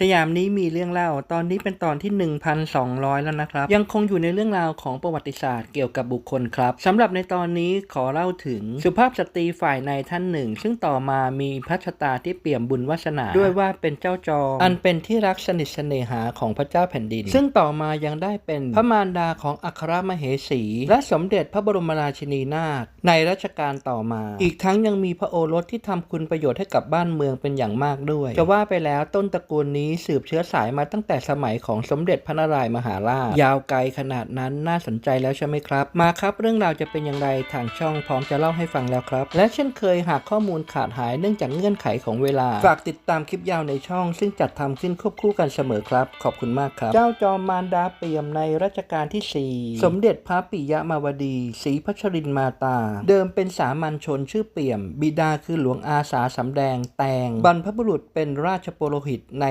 สยามนี้มีเรื่องเล่า ตอนนี้เป็นตอนที่ 1,200 แล้วนะครับ ยังคงอยู่ในเรื่องราวของประวัติศาสตร์เกี่ยวกับบุคคลครับสำหรับในตอนนี้ขอเล่าถึงสุภาพสตรีฝ่ายในท่านหนึ่ง ซึ่งต่อมามีพระชะตาที่เปี่ยมบุญวาสนา ด้วยว่าเป็นเจ้าจอมอันเป็นที่รักสนิทเสน่หาของพระเจ้าแผ่นดิน ซึ่งต่อมายังได้เป็นพระมารดาของอัครมเหสี และสมเด็จพระบรมราชินีนาถในรัชกาลต่อมา อีกทั้งยังมีพระโอรสที่ทำคุณประโยชน์ให้กับบ้านเมืองเป็นอย่างมากด้วย จะว่าไปแล้วต้นตระกูลนี้สืบเชื้อสายมาตั้งแต่สมัยของสมเด็จพระนารายณ์มหาราช ยาวไกลขนาดนั้นน่าสนใจแล้วใช่ไหมครับ มาครับเรื่องราวจะเป็นอย่างไรทางช่องพร้อมจะเล่าให้ฟังแล้วครับ และเช่นเคยหากข้อมูลขาดหายเนื่องจากเงื่อนไขของเวลา ฝากติดตามคลิปยาวในช่อง ซึ่งจัดทำขึ้นควบคู่กันเสมอครับ ขอบคุณมากครับ เจ้าจอมมารดาเปี่ยมในรัชกาลที่ 4 สมเด็จพระปิยมาวดีศรีพัชรินมาตา เดิมเป็นสามัญชนชื่อเปี่ยม บิดาคือหลวงอาสาสำแดง แตง บรรพบุรุษเป็นราชโปโรหิตใน